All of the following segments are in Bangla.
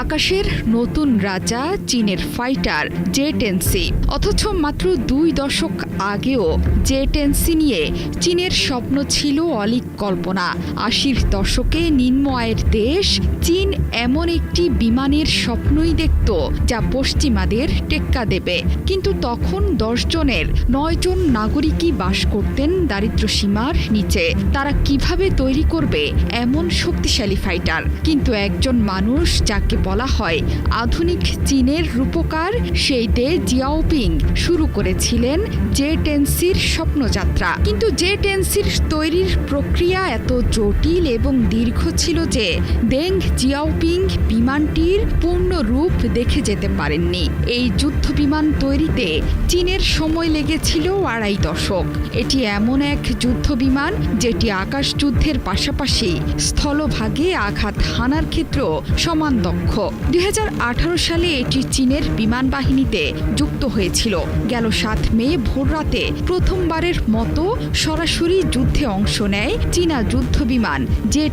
আকাশের নতুন রাজা, চীনের ফাইটার জে টেনসি অথচ মাত্র দুই দশক আগেও জে টেনসি নিয়ে চীনের স্বপ্ন ছিল অলিক কল্পনা। আশির দশকে নিম্ন আয়ের দেশ চীন এমন একটি বিমানের স্বপ্নই দেখত যা পশ্চিমাদের টেক্কা দেবে। কিন্তু তখন দশজনের নয়জন নাগরিকই বাস করতেন দারিদ্র সীমার নিচে। তারা কীভাবে তৈরি করবে এমন শক্তিশালী ফাইটার? কিন্তু একজন মানুষ যাকে বলা হয় আধুনিক চীনের রূপকার, সেই দে জিয়াওপিং। শুরু করেছিলেন জে টেন্সির স্বপ্নযাত্রা। কিন্তু জে টেন্সির তৈরির প্রক্রিয়া এত জটিল এবং দীর্ঘ ছিল যে দেং জিয়াওপিং বিমানটির পূর্ণ রূপ দেখে যেতে পারেননি। এই যুদ্ধ বিমান তৈরিতে চীনের সময় লেগেছিল আড়াই দশক। এটি এমন এক যুদ্ধ বিমান যেটি আকাশ যুদ্ধের পাশাপাশি স্থলভাগে আঘাত হানার ক্ষেত্রেও সমান দক্ষ। দুই হাজার আঠারো সালে এটি চীনের বিমান বাহিনীতে যুক্ত হয়েছিল। গেল সাত মে ভোররাতে প্রথমবারের মতো সরাসরি যুদ্ধে অংশ নেয় চীনা যুদ্ধ বিমান জে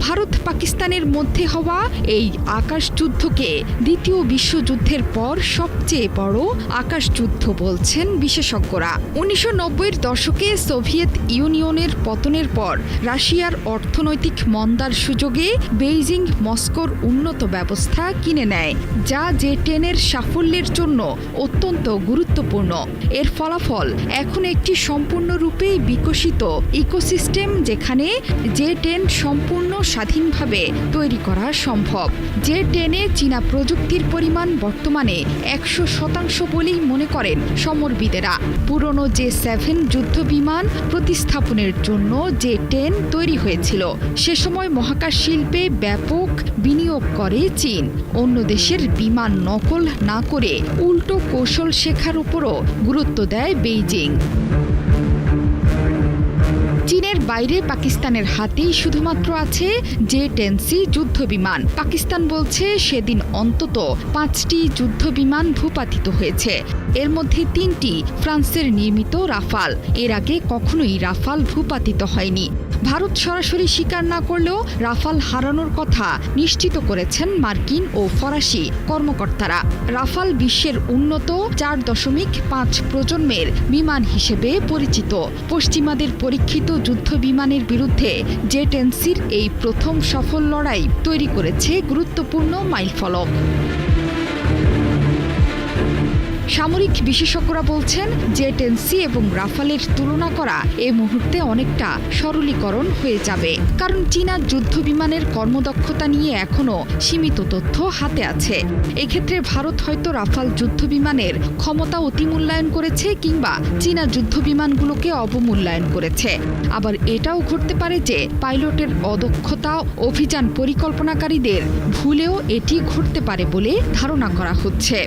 ভারত পাকিস্তানের মধ্যে হওয়া এই আকাশ যুদ্ধকে দ্বিতীয় বিশ্বযুদ্ধের পর সবচেয়ে বড় আকাশ যুদ্ধ বলছেন বিশেষজ্ঞরা। উনিশশো নব্বইয়ের দশকে সোভিয়েত ইউনিয়নের পতনের পর রাশিয়ার অর্থনৈতিক মন্দার সুযোগে বেইজিং মস্কোর উন্নত ব্যবস্থা কিনে নেয়, যা জে টেনের সাফল্যের জন্য অত্যন্ত গুরুত্বপূর্ণ। এর ফলাফল এখন একটি সম্পূর্ণরূপে বিকশিত ইকোসিস্টেম যেখানে জে টেন সম্পূর্ণ স্বাধীনভাবে তৈরি করা সম্ভব। যে টেনে চীনা প্রযুক্তির পরিমাণ বর্তমানে একশো শতাংশ বলেই মনে করেন সমরবিদেরা। পুরনো যে সেভেন যুদ্ধ বিমান প্রতিস্থাপনের জন্য যে টেন তৈরি হয়েছিল, সে সময় মহাকাশ শিল্পে ব্যাপক বিনিয়োগ করে চীন। অন্য দেশের বিমান নকল না করে উল্টো কৌশল শেখার উপরও গুরুত্ব দেয় বেইজিং। চীনের বাইরে পাকিস্তানের হাতেই শুধুমাত্র আছে জে টেনসি যুদ্ধ বিমান পাকিস্তান বলছে সেদিন অন্তত পাঁচটি যুদ্ধ বিমান ভূপাতিত হয়েছে। এর মধ্যে তিনটি ফ্রান্সের নির্মিত রাফাল। এর আগে কখনোই রাফাল ভূপাতিত হয়নি। ভারত সরাসরি স্বীকার না করলেও রাফাল হারানোর কথা নিশ্চিত করেছেন মার্কিন ও ফরাসি কর্মকর্তারা। রাফাল বিশ্বের উন্নত চার দশমিক পাঁচ প্রজন্মের বিমান হিসেবে পরিচিত। পশ্চিমাদের পরীক্ষিত যুদ্ধ বিমানের বিরুদ্ধে জেটেন্সির এই প্রথম সফল লড়াই তৈরি করেছে গুরুত্বপূর্ণ মাইলফলক। সামরিক বিশেষজ্ঞরা বলছেন যে টেনসি এবং রাফালের তুলনা করা এ মুহূর্তে অনেকটা সরলীকরণ হয়ে যাবে। কারণ চীনা যুদ্ধ বিমানের কর্মদক্ষতা নিয়ে এখনও সীমিত তথ্য হাতে আছে। এক্ষেত্রে ভারত হয়তো রাফাল যুদ্ধ বিমানের ক্ষমতা অতিমূল্যায়ন করেছে কিংবা চীনা যুদ্ধ বিমানগুলোকে অবমূল্যায়ন করেছে। আবার এটাও ঘটতে পারে যে পাইলটের অদক্ষতা, অভিযান পরিকল্পনাকারীদের ভুলেও এটি ঘটতে পারে বলে ধারণা করা হচ্ছে।